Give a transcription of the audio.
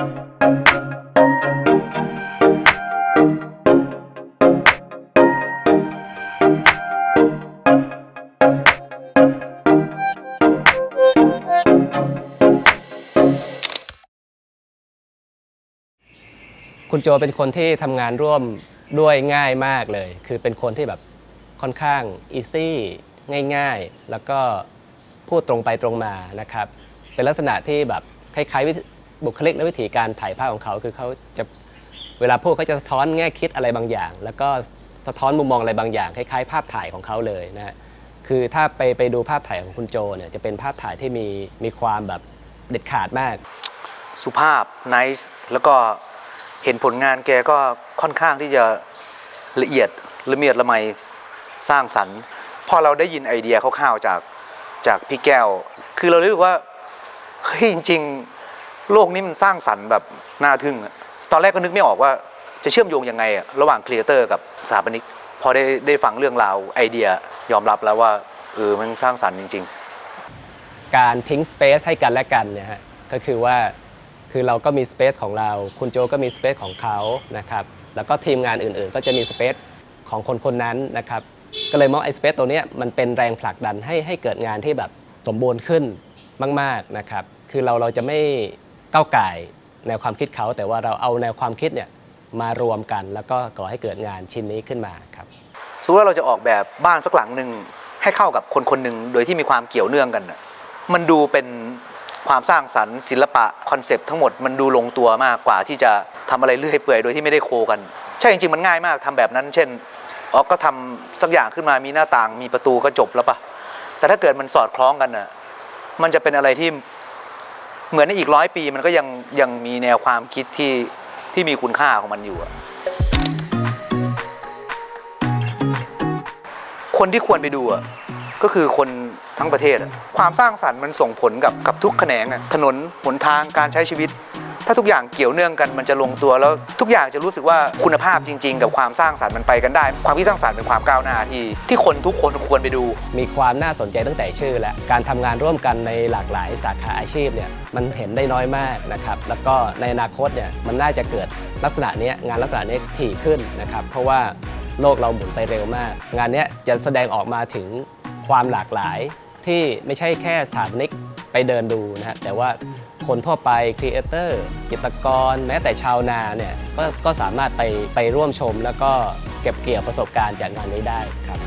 คุณโจเป็นคนที่ทำงานร่วมด้วยง่ายมากเลย คือเป็นคนที่แบบค่อนข้างอีซี่ง่าย ๆ แล้วก็พูดตรงไปตรงมานะครับ เป็นลักษณะที่แบบคล้ายๆวิธ บุคลิกและวิธีการถ่ายภาพของเขาคือเขาจะเวลาพูดเขาจะสะท้อนแง่คิดอะไรบางอย่าง แล้วก็สะท้อนมุมมองอะไรบางอย่างคล้ายๆ ภาพถ่ายของเขาเลยนะฮะคือถ้าไปไปดูภาพถ่ายของคุณโจเนี่ยจะเป็นภาพถ่ายที่มีมีความแบบเด็ดขาดมาก สุภาพ n น c e แล้วก็เห็นผลงานแกก็ค่อนข้างที่จะละเอียดละเมียดละไมสร้างสรรค์พอเราได้ยินไอเดียคร่าวๆจากจากพี่แก้ว คือเรารู้สึกว่าเฮ้ยจริง ๆ โลกนี้มันสร้างสรรค์แบบน่าทึ่งตอนแรกก็นึกไม่ออกว่าจะเชื่อมโยงยังไง ระหว่างครีเอเตอร์กับสถาปนิก พอได้ได้ฟังเรื่องราวไอเดียยอมรับแล้วว่าเออมันสร้างสรรค์จริง ๆ การทิ้งสเปซให้กันและกันเนี่ยฮะก็คือว่าคือเราก็มีสเปซของเรา คุณโจก็มีสเปซของเขานะครับแล้วก็ทีมงานอื่นๆ ก็จะมีสเปซของคนคนนั้นนะครับก็เลยมองไอ้สเปซตัวนี้มันเป็นแรงผลักดันให้ให้เกิดงานที่แบบสมบูรณ์ขึ้นมาก ๆนะครับ คือเราเราจะไม่ ก้าวไก่แนวความคิดเขา แต่ว่าเราเอาแนวความคิดเนี่ยมารวมกัน แล้วก็ก่อให้เกิดงานชิ้นนี้ขึ้นมาครับสมมติว่าเราจะออกแบบบ้านสักหลังหนึ่งให้เข้ากับคนคนหนึ่งโดยที่มีความเกี่ยวเนื่องกันน่ะมันดูเป็นความสร้างสรรค์ศิลปะคอนเซปต์ทั้งหมดมันดูลงตัวมากกว่าที่จะทำอะไรเลื่อยเปื่อยโดยที่ไม่ได้โคกัน ใช่จริงๆมันง่ายมากทำแบบนั้น เช่นอ๋อก็ทำสักอย่างขึ้นมามีหน้าต่างมีประตูก็จบแล้วปะแต่ถ้าเกิดมันสอดคล้องกันน่ะมันจะเป็นอะไรที่ เหมือนในอีกร้อยปีมันก็ยังยังมีแนวความคิดที่ที่มีคุณค่าของมันอยู่อะคนที่ควรไปดูอะก็คือคนทั้งประเทศอะความสร้างสรรค์มันส่งผลกับกับทุกแขนงอะถนนหนทางการใช้ชีวิต ถ้าทุกอย่างเกี่ยวเนื่องกันมันจะลงตัวแล้วทุกอย่างจะรู้สึกว่าคุณภาพจริง ๆ กับความสร้างสรรค์มันไปกันได้ ความคิดสร้างสรรค์เป็นความก้าวหน้าที่ที่คนทุกคนควรไปดู มีความน่าสนใจตั้งแต่ชื่อ และการทำงานร่วมกันในหลากหลายสาขาอาชีพเนี่ยมันเห็นได้น้อยมากนะครับแล้วก็ในอนาคตเนี่ยมันน่าจะเกิดลักษณะนี้งานลักษณะนี้ถี่ขึ้นนะครับเพราะว่าโลกเราหมุนไปเร็วมาก งานเนี้ยจะแสดงออกมาถึงความหลากหลายที่ไม่ใช่แค่สถาปนิกไปเดินดูนะฮะแต่ว่า คนทั่วไปครีเอเตอร์กิจกร แม้แต่ชาวนาเนี่ยกก็สามารถไปไปร่วมชม แล้วก็เก็บเกี่ยวประสบการณ์จากงานนี้ได้ครับ